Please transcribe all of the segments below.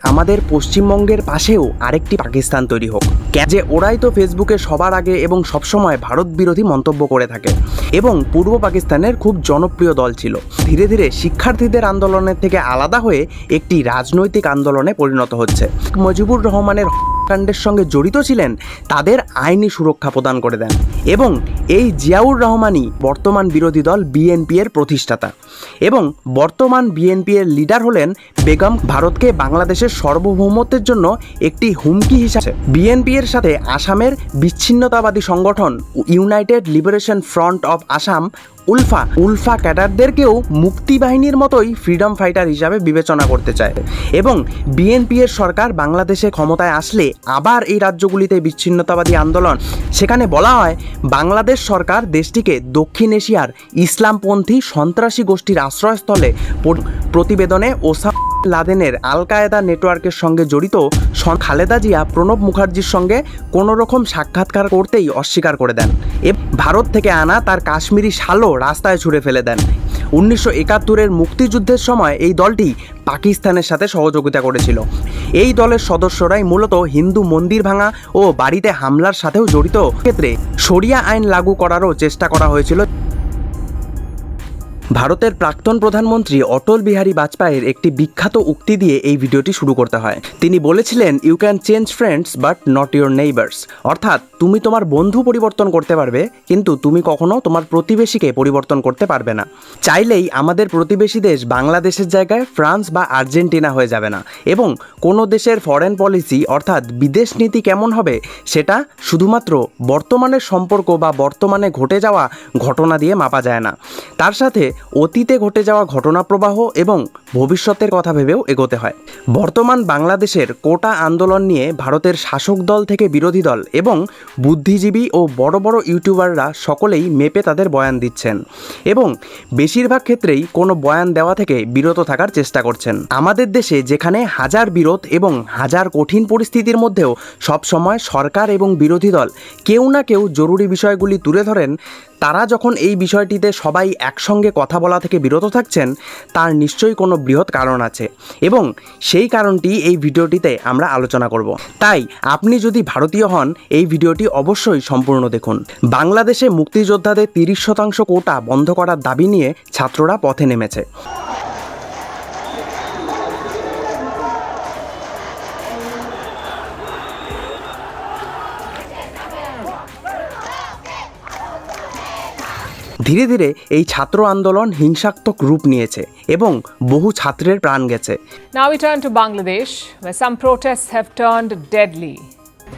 আমাদের পশ্চিমবঙ্গের পাশেও আরেকটি পাকিস্তান তৈরি হোক। যে ওরাই তো ফেসবুকে সবার আগে এবং সবসময় ভারত বিরোধী মন্তব্য করে থাকে এবং পূর্ব পাকিস্তানের খুব জনপ্রিয় দল ছিল। ধীরে ধীরে শিক্ষার্থীদের আন্দোলনের থেকে আলাদা হয়ে একটি রাজনৈতিক আন্দোলনে পরিণত হচ্ছে। মজিবুর রহমানের কাণ্ডের সঙ্গে জড়িত ছিলেন, তাদের আইনি সুরক্ষা প্রদান করে দেন এবং এই জিয়াউর রহমানই বর্তমান বিরোধী দল বিএনপি এর প্রতিষ্ঠাতা এবং বর্তমান বিএনপি এর লিডার হলেন বেগম ভারতকে বাংলাদেশের সার্বভৌমত্বের জন্য একটি হুমকি হিসাবে। বিএনপি এর সাথে আসামের বিচ্ছিন্নতাবাদী সংগঠন United Liberation Front of Assam ULFA ULFA ক্যাডারদেরকেও মুক্তি বাহিনীর মতোই ফ্রিডম ফাইটার হিসাবে বিবেচনা করতে চায় এবং বিএনপি এর সরকার বাংলাদেশে ক্ষমতায় আসলে আবার এই রাজ্যগুলিতে বিচ্ছিন্নতাবাদী আন্দোলন। সেখানে বলা হয়, বাংলাদেশ সরকার দেশটিকে দক্ষিণ এশিয়ার ইসলামপন্থী সন্ত্রাসী গোষ্ঠীর আশ্রয়স্থলে প্রতিবেদনে ওসা লাদেনের আল কায়েদা নেটওয়ার্কের সঙ্গে জড়িত খালেদা জিয়া প্রণব মুখার্জির সঙ্গে কোনো রকম সাক্ষাৎকার করতেই অস্বীকার করে দেন। এ ভারত থেকে আনা তার কাশ্মীরি শালও রাস্তায় ছুঁড়ে ফেলে দেন। উনিশশো একাত্তরের মুক্তিযুদ্ধের সময় এই দলটি পাকিস্তানের সাথে সহযোগিতা করেছিল। এই দলের সদস্যরাই মূলত হিন্দু মন্দির ভাঙা ও বাড়িতে হামলার সাথেও জড়িত। ক্ষেত্রে শরিয়া আইন লাগু করারও চেষ্টা করা হয়েছিল। ভারতের প্রাক্তন প্রধানমন্ত্রী অটল বিহারী বাজপেয়ীর একটি বিখ্যাত উক্তি দিয়ে এই ভিডিওটি শুরু করতে হয়। তিনি বলেছিলেন you can change friends but not your neighbours অর্থাৎ, তুমি তোমার বন্ধু পরিবর্তন করতে পারবে, কিন্তু তুমি কখনো তোমার প্রতিবেশীকে পরিবর্তন করতে পারবে না। চাইলেই আমাদের প্রতিবেশী দেশ বাংলাদেশের জায়গায় ফ্রান্স বা আর্জেন্টিনা হয়ে যাবে না। এবং কোনো দেশের ফরেন পলিসি অর্থাৎ বিদেশ নীতি কেমন হবে, সেটা শুধুমাত্র বর্তমানের সম্পর্ক বা বর্তমানে ঘটে যাওয়া ঘটনা দিয়ে মাপা যায় না। তার সাথে অতীতে ঘটে যাওয়া ঘটনা প্রবাহ এবং ভবিষ্যতের কথা ভেবেও এগোতে হয়। বর্তমান বাংলাদেশের কোটা আন্দোলন নিয়ে ভারতের শাসক দল থেকে বিরোধী দল এবং বুদ্ধিজীবী ও বড় বড় ইউটিউবাররা সকলেই মেপে তাদের বয়ান দিচ্ছেন এবং বেশিরভাগ ক্ষেত্রেই কোনো বয়ান দেওয়া থেকে বিরত থাকার চেষ্টা করছেন। আমাদের দেশে যেখানে হাজার বিরোধ এবং হাজার কঠিন পরিস্থিতির মধ্যেও সবসময় সরকার এবং বিরোধী দল কেউ না কেউ জরুরি বিষয়গুলি তুলে ধরেন তারা যখন এই বিষয়টিতে সবাই একসঙ্গে কথা বলা থেকে বিরত থাকছেন, তার নিশ্চয়ই কোনো বৃহৎ কারণ আছে এবং সেই কারণটি এই ভিডিওটিতে আমরা আলোচনা করব। তাই আপনি যদি ভারতীয় হন, এই ভিডিওটি অবশ্যই সম্পূর্ণ দেখুন। বাংলাদেশে মুক্তিযোদ্ধাদের তিরিশ শতাংশ কোটা বন্ধ করার দাবি নিয়ে ছাত্ররা পথে নেমেছে। ধীরে ধীরে এই ছাত্র আন্দোলন হিংসাত্মক রূপ নিয়েছে এবং বহু ছাত্রের প্রাণ গেছে Now we turn to Bangladesh, where some protests have turned deadly.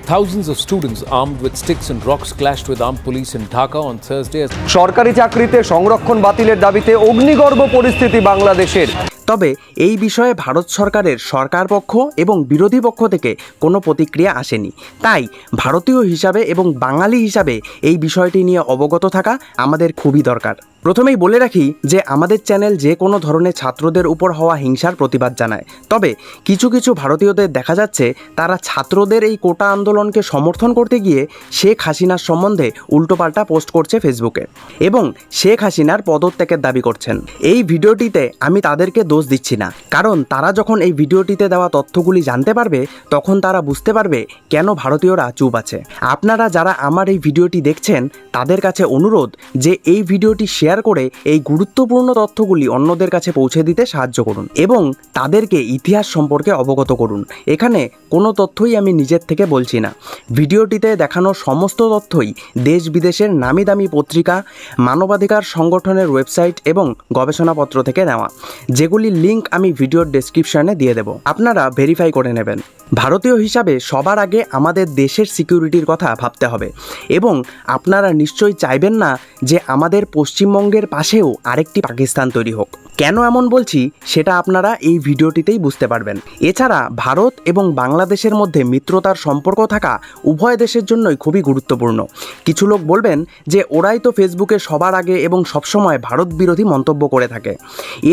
Thousands of students armed with sticks and rocks clashed with armed police in Dhaka on Thursday সরকারি চাকরিতে সংরক্ষণ বাতিলের দাবিতে অগ্নিগর্ভ পরিস্থিতি বাংলাদেশের তবে এই বিষয়ে ভারত সরকারের সরকার পক্ষ এবং বিরোধী পক্ষ থেকে কোনো প্রতিক্রিয়া আসেনি। তাই ভারতীয় হিসাবে এবং বাঙালি হিসাবে এই বিষয়টি নিয়ে অবগত থাকা আমাদের খুবই দরকার। প্রথমেই বলে রাখি যে আমাদের চ্যানেল যে কোনো ধরনের ছাত্রদের উপর হওয়া হিংসার প্রতিবাদ জানায়। তবে কিছু কিছু ভারতীয়দের দেখা যাচ্ছে তারা ছাত্রদের এই কোটা আন্দোলনকে সমর্থন করতে গিয়ে শেখ হাসিনার সম্বন্ধে উল্টোপাল্টা পোস্ট করছে ফেসবুকে এবং শেখ হাসিনার পদত্যাগের দাবি করছেন। এই ভিডিওটিতে আমি তাদেরকে দোষ দিচ্ছি না, কারণ তারা যখন এই ভিডিওটিতে দেওয়া তথ্যগুলি জানতে পারবে, তখন তারা বুঝতে পারবে কেন ভারতীয়রা চুপ আছে। আপনারা যারা আমার এই ভিডিওটি দেখছেন, তাদের কাছে অনুরোধ যে এই ভিডিওটি শেয়ার করে এই গুরুত্বপূর্ণ তথ্যগুলি অন্যদের কাছে পৌঁছে দিতে সাহায্য করুন এবং তাদেরকে ইতিহাস সম্পর্কে অবগত করুন। এখানে কোনো তথ্যই আমি নিজের থেকে বলছি না। ভিডিওটিতে দেখানো সমস্ত তথ্যই দেশ বিদেশের নামি দামি পত্রিকা, মানবাধিকার সংগঠনের ওয়েবসাইট এবং গবেষণাপত্র থেকে নেওয়া। যেগুলির লিঙ্ক আমি ভিডিওর ডেসক্রিপশনে দিয়ে দেব। আপনারা ভেরিফাই করে নেবেন। ভারতীয় হিসাবে সবার আগে আমাদের দেশের সিকিউরিটির কথা ভাবতে হবে। এবং আপনারা নিশ্চয়ই চাইবেন না যে আমাদের পশ্চিমবঙ্গের পাশেও আরেকটি পাকিস্তান তৈরি হোক। কেন এমন বলছি সেটা আপনারা এই ভিডিওটিতেই বুঝতে পারবেন। এছাড়া ভারত এবং বাংলাদেশের মধ্যে মিত্রতার সম্পর্ক থাকা উভয় দেশের জন্যই খুবই গুরুত্বপূর্ণ। কিছু লোক বলবেন যে ওরাই তো ফেসবুকে সবার আগে এবং সবসময় ভারত বিরোধী মন্তব্য করে থাকে।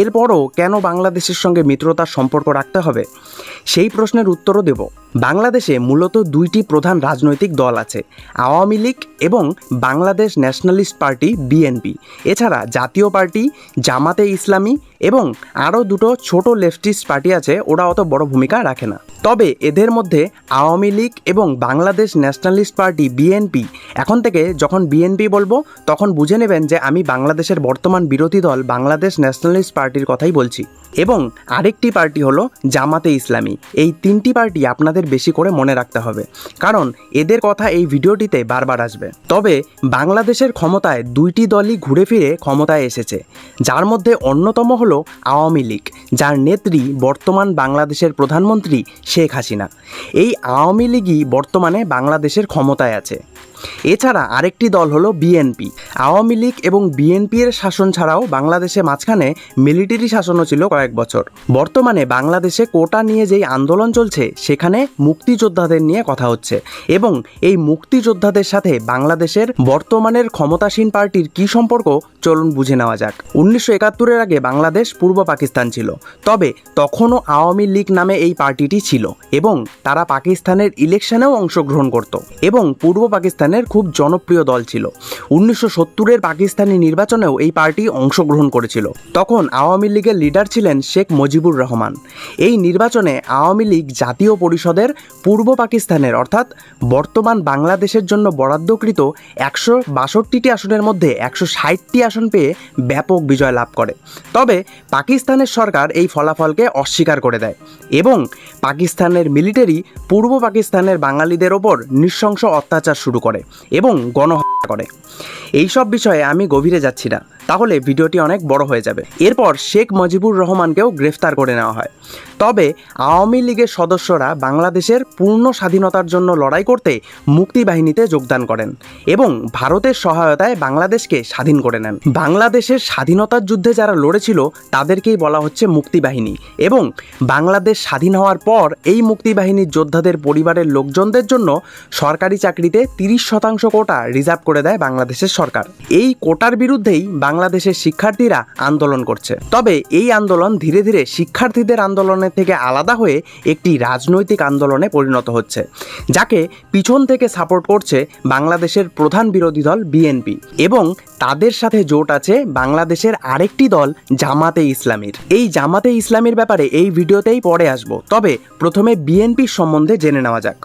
এরপরও কেন বাংলাদেশের সঙ্গে মিত্রতার সম্পর্ক রাখতে হবে? সেই প্রশ্নের উত্তরও দেব। বাংলাদেশে মূলত দুইটি প্রধান রাজনৈতিক দল আছে, আওয়ামী লীগ এবং বাংলাদেশ ন্যাশনালিস্ট পার্টি বিএনপি। এছাড়া জাতীয় পার্টি জামাতে ইসলামী 咪。এবং আরও দুটো ছোট লেফটিস্ট পার্টি আছে, ওরা অত বড় ভূমিকা রাখে না। তবে এদের মধ্যে আওয়ামী লীগ এবং বাংলাদেশ ন্যাশনালিস্ট পার্টি বিএনপি এখন থেকে যখন বিএনপি বলব, তখন বুঝে নেবেন যে আমি বাংলাদেশের বর্তমান বিরোধী দল বাংলাদেশ ন্যাশনালিস্ট পার্টির কথাই বলছি। এবং আরেকটি পার্টি হলো জামাতে ইসলামী। এই তিনটি পার্টি আপনাদের বেশি করে মনে রাখতে হবে, কারণ এদের কথা এই ভিডিওটিতে বারবার আসবে। তবে বাংলাদেশের ক্ষমতায় দুইটি দলই ঘুরে ফিরে ক্ষমতায় এসেছে, যার মধ্যে অন্যতম হলো আওয়ামী লীগ, যার নেত্রী বর্তমান বাংলাদেশের প্রধানমন্ত্রী শেখ হাসিনা। এই আওয়ামী লীগই বর্তমানে বাংলাদেশের ক্ষমতায় আছে। এছাড়া আরেকটি দল হলো বিএনপি। আওয়ামী লীগ এবং বিএনপির শাসন ছাড়াও বাংলাদেশে মাঝখানে মিলিটারি শাসনও ছিল কয়েক বছর। বর্তমানে বাংলাদেশে কোটা নিয়ে যেই আন্দোলন চলছে, সেখানে মুক্তিযোদ্ধাদের নিয়ে কথা হচ্ছে এবং এই মুক্তিযোদ্ধাদের সাথে বাংলাদেশের বর্তমানের ক্ষমতাসীন পার্টির কি সম্পর্ক, চলুন বুঝে নেওয়া যাক। উনিশশো একাত্তরের আগে বাংলাদেশ পূর্ব পাকিস্তান ছিল, তবে তখনও আওয়ামী লীগ নামে এই পার্টিটি ছিল এবং তারা পাকিস্তানের ইলেকশনেও অংশগ্রহণ করত এবং পূর্ব পাকিস্তানের খুব জনপ্রিয় দল ছিল। উনিশশো সত্তরের পাকিস্তানি নির্বাচনেও এই পার্টি অংশগ্রহণ করেছিল। তখন আওয়ামী লীগের লিডার ছিলেন শেখ মুজিবুর রহমান। এই নির্বাচনে আওয়ামী লীগ জাতীয় পরিষদের পূর্ব পাকিস্তানের অর্থাৎ বর্তমান বাংলাদেশের জন্য বরাদ্দকৃত একশো বাষট্টিটি আসনের মধ্যে একশো ষাটটি আসন পেয়ে ব্যাপক বিজয় লাভ করে। তবে পাকিস্তানের সরকার এই ফলাফলকে অস্বীকার করে দেয় এবং পাকিস্তানের মিলিটারি পূর্ব পাকিস্তানের বাঙালিদের ওপর নৃশংস অত্যাচার শুরু করে। এবং গণহত্যা করে। এইসব বিষয়ে আমি গভীরে যাচ্ছি না। তাহলে ভিডিওটি অনেক বড় হয়ে যাবে। এরপর শেখ মুজিবুর রহমানকেও গ্রেফতার করে নেওয়া হয়। তবে আওয়ামী লীগের সদস্যরা বাংলাদেশের পূর্ণ স্বাধীনতার জন্য লড়াই করতে মুক্তিবাহিনীতে যোগদান করেন এবং ভারতের সহায়তায় বাংলাদেশকে স্বাধীন করে নেন। বাংলাদেশের স্বাধীনতার যুদ্ধে যারা লড়েছিল, তাদেরকেই বলা হচ্ছে মুক্তিবাহিনী এবং বাংলাদেশ স্বাধীন হওয়ার পর এই মুক্তিবাহিনীর যোদ্ধাদের পরিবারের লোকজনদের জন্য সরকারি চাকরিতে তিরিশ শতাংশ কোটা রিজার্ভ করে দেয় বাংলাদেশের সরকার। এই কোটার বিরুদ্ধেই বাংলাদেশের শিক্ষার্থীরা আন্দোলন করছে। তবে এই আন্দোলন ধীরে ধীরে শিক্ষার্থীদের আন্দোলনের থেকে আলাদা হয়ে একটি রাজনৈতিক আন্দোলনে পরিণত হচ্ছে, যাকে পিছন থেকে সাপোর্ট করছে বাংলাদেশের প্রধান বিরোধী দল বিএনপি এবং তাদের সাথে জোট আছে বাংলাদেশের আরেকটি দল জামাতে ইসলামীর। এই জামাতে ইসলামীর ব্যাপারে এই ভিডিওতেই পরে আসব, তবে প্রথমে বিএনপির সম্বন্ধে জেনে নেওয়া যাক।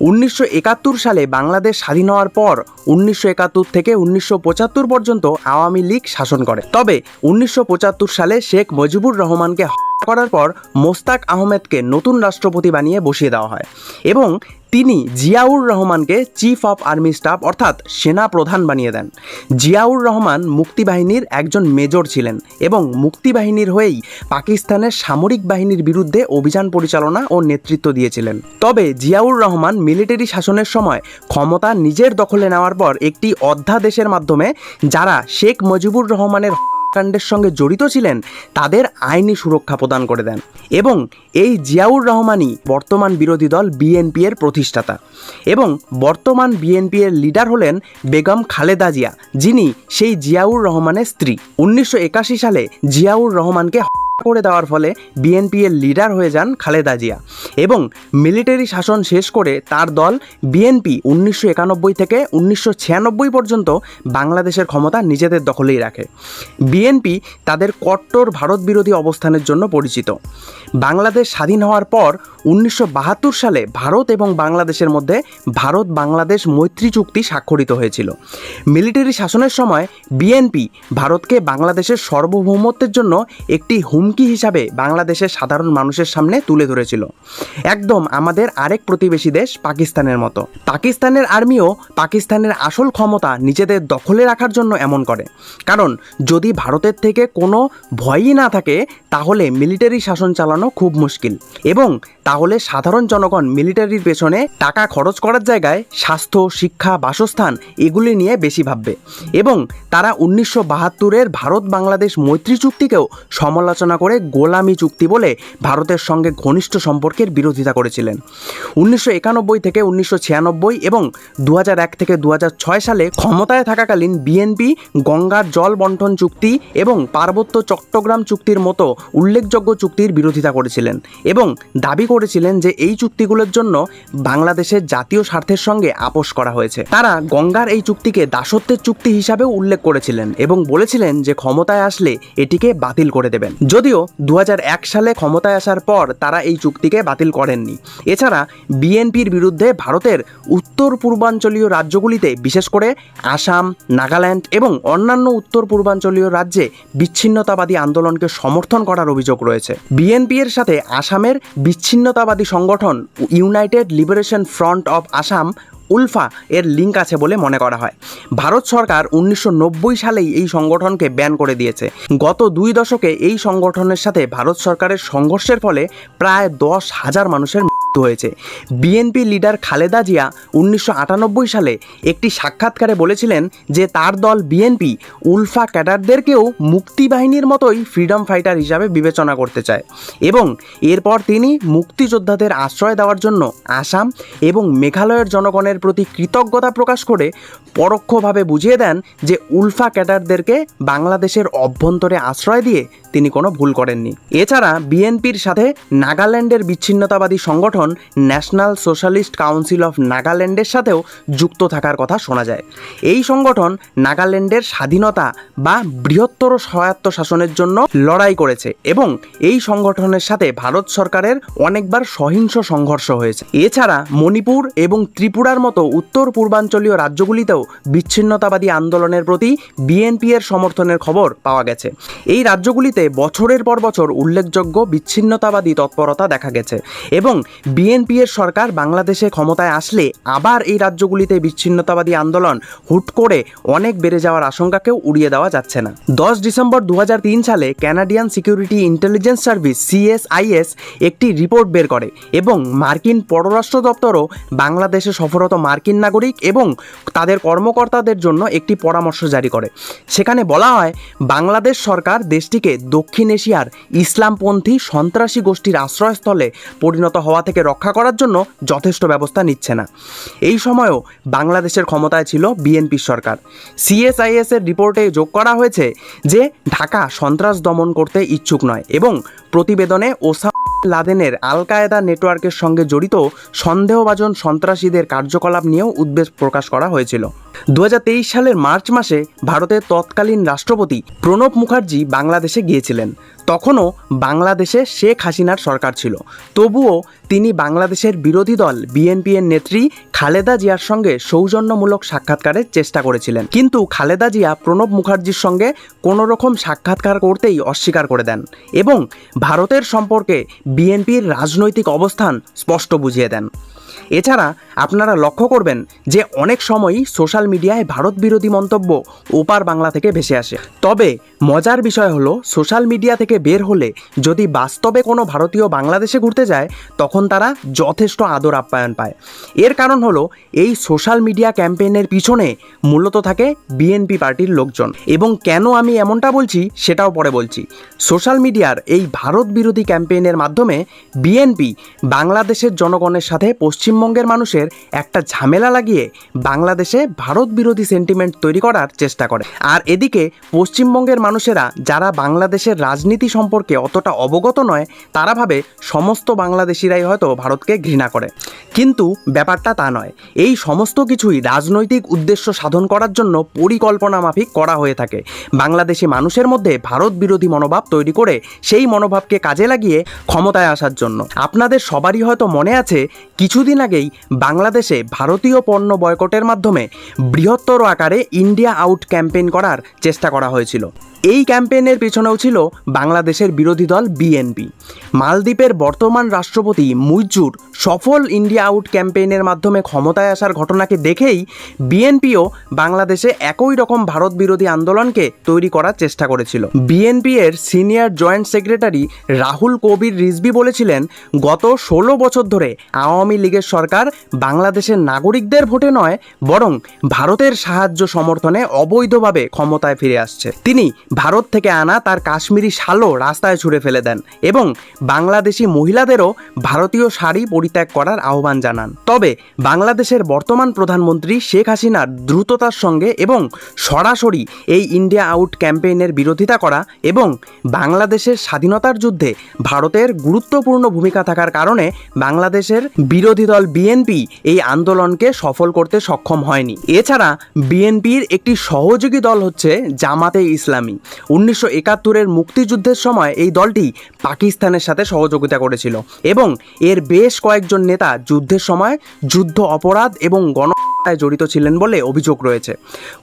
উনিশশো একাত্তর সালে বাংলাদেশ স্বাধীন হওয়ার পর উনিশশো একাত্তর থেকে উনিশশো পঁচাত্তর পর্যন্ত আওয়ামী লীগ শাসন করে। তবে উনিশশো পঁচাত্তর সালে শেখ মুজিবুর রহমানকে করার পর মোস্তাক আহমেদকে নতুন রাষ্ট্রপতি বানিয়ে বসিয়ে দেওয়া হয় এবং তিনি জিয়াউর রহমানকে চিফ অফ আর্মি স্টাফ অর্থাৎ সেনা প্রধান বানিয়ে দেন। জিয়াউর রহমান মুক্তিবাহিনীর একজন মেজর ছিলেন এবং মুক্তিবাহিনীর হয়েই পাকিস্তানের সামরিক বাহিনীর বিরুদ্ধে অভিযান পরিচালনা ও নেতৃত্ব দিয়েছিলেন। তবে জিয়াউর রহমান মিলিটারি শাসনের সময় ক্ষমতা নিজের দখলে নেওয়ার পর একটি অধ্যাদেশের মাধ্যমে, যারা শেখ মুজিবুর রহমানের হত্যাকাণ্ডের সঙ্গে জড়িত ছিলেন, তাদের আইনি সুরক্ষা প্রদান করে দেন এবং এই জিয়াউর রহমানই বর্তমান বিরোধী দল বিএনপি এর প্রতিষ্ঠাতা এবং বর্তমান বিএনপি এর লিডার হলেন বেগম খালেদা জিয়া, যিনি সেই জিয়াউর রহমানের স্ত্রী। উনিশশো একাশি সালে জিয়াউর রহমানকে করে দেওয়ার ফলে বিএনপি এর লিডার হয়ে যান খালেদা জিয়া এবং মিলিটারি শাসন শেষ করে তার দল বিএনপি উনিশশো একানব্বই থেকে উনিশশো ছিয়ানব্বই পর্যন্ত বাংলাদেশের ক্ষমতা নিজেদের দখলেই রাখে। বিএনপি তাদের কট্টর ভারত বিরোধী অবস্থানের জন্য পরিচিত। বাংলাদেশ স্বাধীন হওয়ার পর উনিশশো বাহাত্তর সালে ভারত এবং বাংলাদেশের মধ্যে ভারত বাংলাদেশ মৈত্রী চুক্তি স্বাক্ষরিত হয়েছিল। মিলিটারি শাসনের সময় বিএনপি ভারতকে বাংলাদেশের সার্বভৌমত্বের জন্য একটি হুমকি হিসাবে বাংলাদেশের সাধারণ মানুষের সামনে তুলে ধরেছিল। একদম আমাদের আরেক প্রতিবেশী দেশ পাকিস্তানের মতো। পাকিস্তানের আর্মিও পাকিস্তানের আসল ক্ষমতা নিজেদের দখলে রাখার জন্য এমন করে। কারণ যদি ভারতের থেকে কোনো ভয়ই না থাকে, তাহলে মিলিটারি শাসন চালানো খুব মুশকিল। এবং তাহলে সাধারণ জনগণ মিলিটারির পেছনে টাকা খরচ করার জায়গায় স্বাস্থ্য, শিক্ষা, বাসস্থান এগুলি নিয়ে বেশি ভাববে। এবং তারা উনিশশো বাহাত্তরের ভারত বাংলাদেশ মৈত্রী চুক্তিকেও সমালোচনা ঘোষণা করে গোলামি চুক্তি বলে ভারতের সঙ্গে ঘনিষ্ঠ সম্পর্কের বিরোধিতা করেছিলেন। উনিশশো একানব্বই থেকে উনিশশো ছিয়ানব্বই এবং দু এক থেকে দু সালে ক্ষমতায় থাকাকালীন বিএনপি গঙ্গার জল বন্টন চুক্তি এবং পার্বত্য চট্টগ্রাম চুক্তির মতো উল্লেখযোগ্য চুক্তির বিরোধিতা করেছিলেন এবং দাবি করেছিলেন যে এই চুক্তিগুলোর জন্য বাংলাদেশের জাতীয় স্বার্থের সঙ্গে আপোষ করা হয়েছে। তারা গঙ্গার এই চুক্তিকে দাসত্বের চুক্তি হিসাবেও উল্লেখ করেছিলেন এবং বলেছিলেন যে ক্ষমতায় আসলে এটিকে বাতিল করে দেবেন। যদিও দু সালে ক্ষমতায় আসার পর তারা এই চুক্তিকে বাতিল করেননি। এছাড়া বিএনপির বিরুদ্ধে ভারতের উত্তর পূর্বাঞ্চলীয় রাজ্যগুলিতে, বিশেষ করে আসাম, নাগাল্যান্ড এবং অন্যান্য উত্তর পূর্বাঞ্চলীয় রাজ্যে বিচ্ছিন্নতাবাদী আন্দোলনকে সমর্থন করার অভিযোগ রয়েছে। বিএনপি এর সাথে আসামের বিচ্ছিন্নতাবাদী সংগঠন United Liberation Front of Assam ULFA এর লিঙ্ক আছে বলে মনে করা হয়। ভারত সরকার উনিশশো নব্বই সালেই এই সংগঠনকে ব্যান করে দিয়েছে। গত দুই দশকে এই সংগঠনের সাথে ভারত সরকারের সংঘর্ষের ফলে প্রায় দশ হাজার মানুষের মৃত্যু হয়েছে। বিএনপি লিডার খালেদা জিয়া উনিশশো আটানব্বই সালে একটি সাক্ষাৎকারে বলেছিলেন যে তার দল বিএনপি উলফা ক্যাডারদেরকেও মুক্তিবাহিনীর মতোই ফ্রিডম ফাইটার হিসাবে বিবেচনা করতে চায় এবং এরপর তিনি মুক্তিযোদ্ধাদের আশ্রয় দেওয়ার জন্য আসাম এবং মেঘালয়ের জনগণের প্রতি কৃতজ্ঞতা প্রকাশ করে পরোক্ষভাবে বুঝিয়ে দেন যে উলফা ক্যাডারদেরকে বাংলাদেশের অভ্যন্তরে আশ্রয় দিয়ে তিনি কোনো ভুল করেননি। এছাড়া বিএনপির সাথে নাগাল্যান্ডের বিচ্ছিন্নতাবাদী সংগঠন ন্যাশনাল সোশ্যালিস্ট কাউন্সিল অফ নাগাল্যান্ডের সাথেও যুক্ত থাকার কথা শোনা যায়। এই সংগঠন নাগাল্যান্ডের স্বাধীনতা বা বৃহত্তর স্বায়ত্ত শাসনের জন্য লড়াই করেছে এবং এই সংগঠনের সাথে ভারত সরকারের অনেকবার সহিংস সংঘর্ষ হয়েছে। এছাড়া মণিপুর এবং ত্রিপুরার মতো উত্তর পূর্বাঞ্চলীয় রাজ্যগুলিতেও বিচ্ছিন্নতাবাদী আন্দোলনের প্রতি বিএনপি এর সমর্থনের খবর পাওয়া গেছে। এই রাজ্যগুলিতে বছরের পর বছর উল্লেখযোগ্য বিচ্ছিন্নতাবাদী তৎপরতা দেখা গেছে এবং বিএনপি এর সরকার বাংলাদেশে ক্ষমতায় আসলে আবার এই রাজ্যগুলিতে বিচ্ছিন্নতাবাদী আন্দোলন হুট করে অনেক বেড়ে যাওয়ার আশঙ্কাকেও উড়িয়ে দেওয়া যাচ্ছে না। দশ ডিসেম্বর দু হাজার তিন সালে Canadian security intelligence service CSIS একটি রিপোর্ট বের করে এবং মার্কিন পররাষ্ট্র দপ্তরও বাংলাদেশে সফরত মার্কিন নাগরিক এবং তাদের কর্মকর্তাদের জন্য একটি পরামর্শ জারি করে। সেখানে বলা হয়, বাংলাদেশ সরকার দেশটিকে দক্ষিণ এশিয়ার ইসলামপন্থী সন্ত্রাসী গোষ্ঠীর আশ্রয়স্থলে পরিণত হওয়া থেকে রক্ষা করার জন্য যথেষ্ট ব্যবস্থা নিচ্ছে না। এই সময়ও বাংলাদেশের ক্ষমতায় ছিল বিএনপি সরকার। সিএসআইএস এর রিপোর্টে যোগ করা হয়েছে যে, ঢাকা সন্ত্রাস দমন করতে ইচ্ছুক নয় এবং প্রতিবেদনে ওসা লাদেনের আল কায়েদা নেটওয়ার্কের সঙ্গে জড়িত সন্দেহভাজন সন্ত্রাসীদের কার্যকলাপ নিয়েও উদ্বেগ প্রকাশ করা হয়েছিল। দু হাজার তেইশ সালের মার্চ মাসে ভারতের তৎকালীন রাষ্ট্রপতি প্রণব মুখার্জি বাংলাদেশে গিয়েছিলেন। তখনও বাংলাদেশে শেখ হাসিনার সরকার ছিল। তবুও তিনি বাংলাদেশের বিরোধী দল বিএনপি এর নেত্রী খালেদা জিয়ার সঙ্গে সৌজন্যমূলক সাক্ষাৎকারের চেষ্টা করেছিলেন। কিন্তু খালেদা জিয়া প্রণব মুখার্জির সঙ্গে কোনো রকম সাক্ষাৎকার করতেই অস্বীকার করে দেন এবং ভারতের সম্পর্কে বিএনপির রাজনৈতিক অবস্থান স্পষ্ট বুঝিয়ে দেন। এছাড়া আপনারা লক্ষ্য করবেন যে অনেক সময়ই সোশ্যাল মিডিয়ায় ভারত বিরোধী মন্তব্য ওপার বাংলা থেকে ভেসে আসে। তবে মজার বিষয় হলো, সোশ্যাল মিডিয়া থেকে বের হলে যদি বাস্তবে কোনো ভারতীয় বাংলাদেশে ঘুরতে যায়, তখন তারা যথেষ্ট আদর আপ্যায়ন পায়। এর কারণ হলো, এই সোশ্যাল মিডিয়া ক্যাম্পেইনের পিছনে মূলত থাকে বিএনপি পার্টির লোকজন। এবং কেন আমি এমনটা বলছি, সেটাও পরে বলছি। সোশ্যাল মিডিয়ার এই ভারত বিরোধী ক্যাম্পেইনের মাধ্যমে বিএনপি বাংলাদেশের জনগণের সাথে পশ্চিমবঙ্গের মানুষের একটা ঝামেলা লাগিয়ে বাংলাদেশে ভারত বিরোধী সেন্টিমেন্ট তৈরি করার চেষ্টা করে। আর এদিকে, পশ্চিমবঙ্গের মানুষেরা যারা বাংলাদেশের রাজনীতি সম্পর্কে অতটা অবগত নয়, তারা ভাবে সমস্ত বাংলাদেশিরাই হয়তো ভারতকে ঘৃণা করে। কিন্তু ব্যাপারটা তা নয়। এই সমস্ত কিছুই রাজনৈতিক উদ্দেশ্য সাধন করার জন্য পরিকল্পনা মাফিক করা হয়ে থাকে। বাংলাদেশি মানুষের মধ্যে ভারত বিরোধী মনোভাব তৈরি করে সেই মনোভাবকে কাজে লাগিয়ে ক্ষমতায় আসার জন্য। আপনাদের সবারই হয়তো মনে আছে, কিছুদিন আগেই বাংলাদেশে ভারতীয় পণ্য বয়কটের মাধ্যমে বৃহত্তর আকারে ইন্ডিয়া আউট ক্যাম্পেইন করার চেষ্টা করা হয়েছিল। এই ক্যাম্পেইনের পেছনেও ছিল বাংলাদেশের বিরোধী দল বিএনপি। মালদ্বীপের বর্তমান রাষ্ট্রপতি মুইজুর সফল ইন্ডিয়া আউট ক্যাম্পেইনের মাধ্যমে ক্ষমতায় আসার ঘটনাকে দেখেই বিএনপিও বাংলাদেশে একই রকম ভারত বিরোধী আন্দোলনকে তৈরি করার চেষ্টা করেছিল। বিএনপি এর senior joint secretary Rahul Kabir Rizvi বলেছিলেন, গত ষোলো বছর ধরে আওয়ামী লীগের সরকার বাংলাদেশের নাগরিকদের ভোটে নয়, বরং ভারতের সাহায্য সমর্থনে অবৈধভাবে ক্ষমতায় ফিরে আসছে। তিনি ভারত থেকে আনা তার কাশ্মীরি শালও রাস্তায় ছুঁড়ে ফেলে দেন এবং বাংলাদেশি মহিলাদেরও ভারতীয় শাড়ি পরিত্যাগ করার আহ্বান জানান। তবে বাংলাদেশের বর্তমান প্রধানমন্ত্রী শেখ হাসিনার দ্রুততার সঙ্গে এবং সরাসরি এই ইন্ডিয়া আউট ক্যাম্পেইনের বিরোধিতা করা এবং বাংলাদেশের স্বাধীনতার যুদ্ধে ভারতের গুরুত্বপূর্ণ ভূমিকা থাকার কারণে বাংলাদেশের বিরোধী দল বিএনপি এই আন্দোলনকে সফল করতে সক্ষম হয়নি। এছাড়া বিএনপির একটি সহযোগী দল হচ্ছে জামাতে ইসলামী। উনিশশো একাত্তরের মুক্তিযুদ্ধের সময় এই দলটি পাকিস্তানের সাথে সহযোগিতা করেছিল এবং এর বেশ কয়েকজন নেতা যুদ্ধের সময় যুদ্ধ অপরাধ এবং গণ হত্যায় জড়িত ছিলেন বলে অভিযোগ রয়েছে।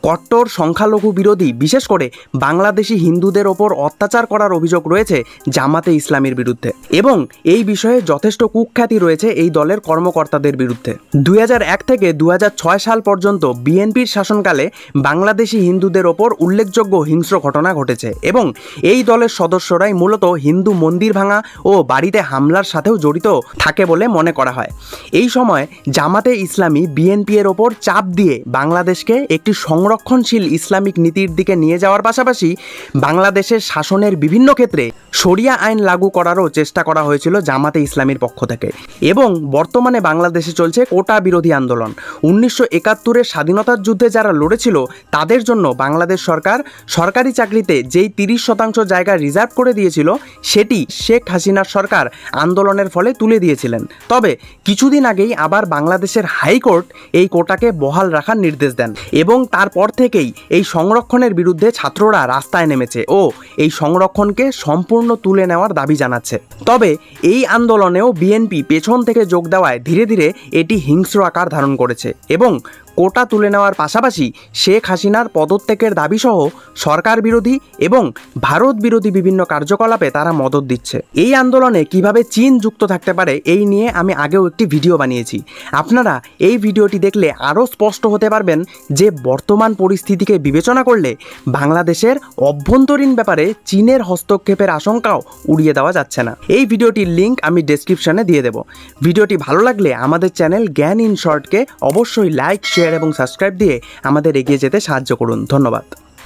কট্টর সংখ্যালঘু বিরোধী, বিশেষ করে বাংলাদেশি হিন্দুদের ওপর অত্যাচার করার অভিযোগ রয়েছে জামাতে ইসলামীর বিরুদ্ধে এবং এই বিষয়ে যথেষ্ট কুখ্যাতি রয়েছে এই দলের কর্মকর্তাদের বিরুদ্ধে। দু হাজার এক থেকে দু হাজার ছয় সাল পর্যন্ত বিএনপির শাসনকালে বাংলাদেশি হিন্দুদের ওপর উল্লেখযোগ্য হিংস্র ঘটনা ঘটেছে এবং এই দলের সদস্যরাই মূলত হিন্দু মন্দির ভাঙা ও বাড়িতে হামলার সাথেও জড়িত থাকে বলে মনে করা হয়। এই সময় জামাতে ইসলামী বিএনপি এর ওপর চাপ দিয়ে বাংলাদেশকে একটি সংরক্ষণশীল ইসলামিক নীতির দিকে নিয়ে যাওয়ার পাশাপাশি বাংলাদেশের শাসনের বিভিন্ন ক্ষেত্রে শরিয়া আইন লাগু করারও চেষ্টা করা হয়েছিল জামাতে ইসলামীর পক্ষ থেকে। এবং বর্তমানে বাংলাদেশে চলছে কোটা বিরোধী আন্দোলন। উনিশশো একাত্তরের স্বাধীনতার যুদ্ধে যারা লড়েছিল, তাদের জন্য বাংলাদেশ সরকার সরকারি চাকরিতে যেই তিরিশ শতাংশ জায়গা রিজার্ভ করে দিয়েছিল, সেটি শেখ হাসিনার সরকার আন্দোলনের ফলে তুলে দিয়েছিলেন। তবে কিছুদিন আগেই আবার বাংলাদেশের হাইকোর্ট এই কোটাকে বহাল রাখার নির্দেশ দেন এবং তারপর থেকেই এই সংরক্ষণের বিরুদ্ধে ছাত্ররা রাস্তায় নেমেছে ও এই সংরক্ষণকে সম্পূর্ণ তুলে নেওয়ার দাবি জানাচ্ছে। তবে এই আন্দোলনেও বিএনপি পেছন থেকে যোগ দেওয়ায় ধীরে ধীরে এটি হিংস্র আকার ধারণ করেছে এবং কোটা তুলে নেওয়ার পাশাপাশি শেখ হাসিনার পদত্যাগের দাবিসহ সরকার বিরোধী এবং ভারত বিরোধী বিভিন্ন কার্যকলাপে তারা মদত দিচ্ছে। এই আন্দোলনে কীভাবে চীন যুক্ত থাকতে পারে এই নিয়ে আমি আগেও একটি ভিডিও বানিয়েছি। আপনারা এই ভিডিওটি দেখলে আরও স্পষ্ট হতে পারবেন যে বর্তমান পরিস্থিতিকে বিবেচনা করলে বাংলাদেশের অভ্যন্তরীণ ব্যাপারে চীনের হস্তক্ষেপের আশঙ্কাও উড়িয়ে দেওয়া যাচ্ছে না। এই ভিডিওটির লিঙ্ক আমি ডেসক্রিপশনে দিয়ে দেবো। ভিডিওটি ভালো লাগলে আমাদের চ্যানেল জ্ঞান ইন শর্টকে অবশ্যই লাইক শেয়ার এবং সাবস্ক্রাইব দিয়ে আমাদের এগিয়ে যেতে সাহায্য করুন। ধন্যবাদ।